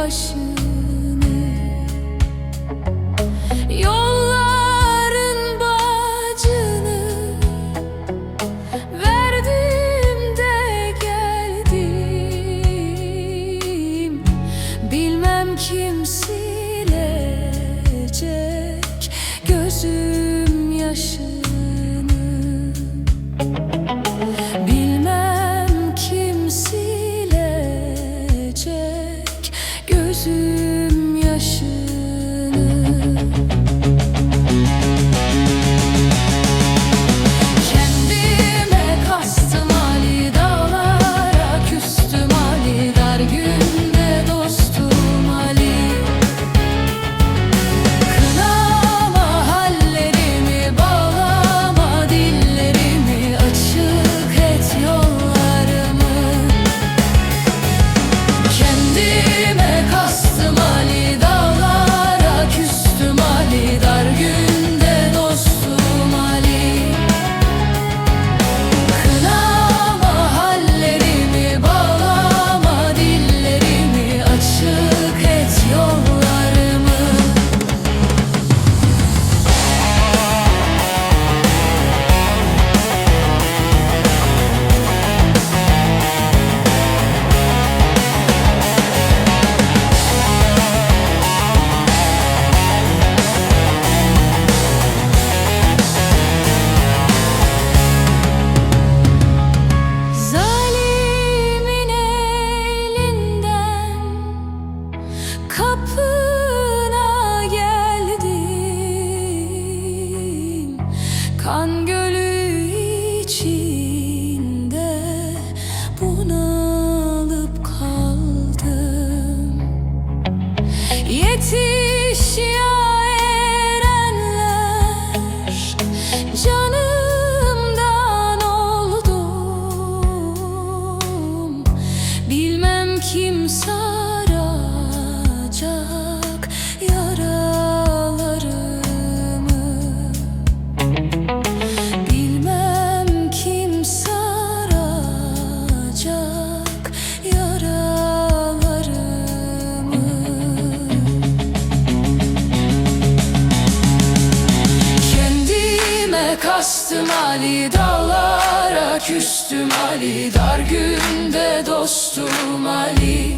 başını. Yolların bacını Verdim de geldim. Bilmem kim silecek gözüm yaşını. To. Kan gölü için Bastım Ali dağlara küstüm Ali Dar günde dostum Ali.